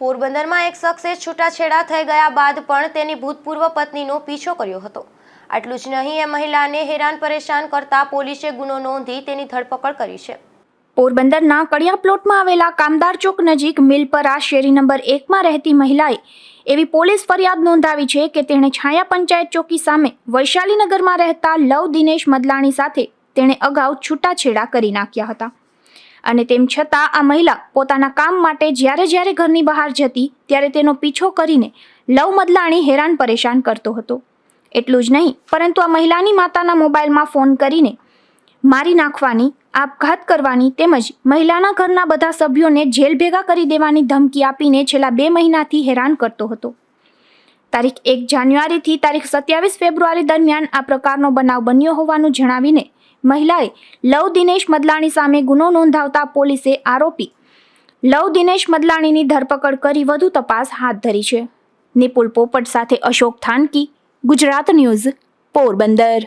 પોરબંદરમાં એક શખ્સે છૂટાછેડા થઈ ગયા બાદ પણ તેની ભૂતપૂર્વ પત્નીનો પીછો કર્યો હતો. આટલું જ નહીં, એ મહિલાને હેરાન પરેશાન કરતા પોલીસે ગુનો નોંધી તેની ધરપકડ કરી છે. પોરબંદરના કડિયા પ્લોટમાં આવેલા કામદાર ચોક નજીક મિલપરા શેરી નંબર એકમાં રહેતી મહિલાએ એવી પોલીસ ફરિયાદ નોંધાવી છે કે તેણે છાયા પંચાયત ચોકી સામે વૈશાલીનગરમાં રહેતા લવ દિનેશ મદલાણી સાથે તેણે અગાઉ છૂટાછેડા કરી નાખ્યા હતા. અને તેમ છતાં આ મહિલા પોતાના કામ માટે જ્યારે જ્યારે ઘરની બહાર જતી, ત્યારે તેનો પીછો કરીને લવ મદલાણી હેરાન પરેશાન કરતો હતો. એટલું જ નહીં, પરંતુ આ મહિલાની માતાના મોબાઈલમાં ફોન કરીને મારી નાખવાની, આપઘાત કરવાની તેમજ મહિલાના ઘરના બધા સભ્યોને જેલ ભેગા કરી દેવાની ધમકી આપીને છેલ્લા બે મહિનાથી હેરાન કરતો હતો. તારીખ એક જાન્યુઆરીથી તારીખ સત્યાવીસ ફેબ્રુઆરી દરમિયાન આ પ્રકારનો બનાવ બન્યો હોવાનું જણાવીને મહિલાએ લવ દિનેશ મદલાણી સામે ગુનો નોંધાવતા પોલીસે આરોપી લવ દિનેશ મદલાણીની ધરપકડ કરી વધુ તપાસ હાથ ધરી છે. નિપુલ પોપટ સાથે અશોક થાનકી, ગુજરાત ન્યૂઝ, પોરબંદર.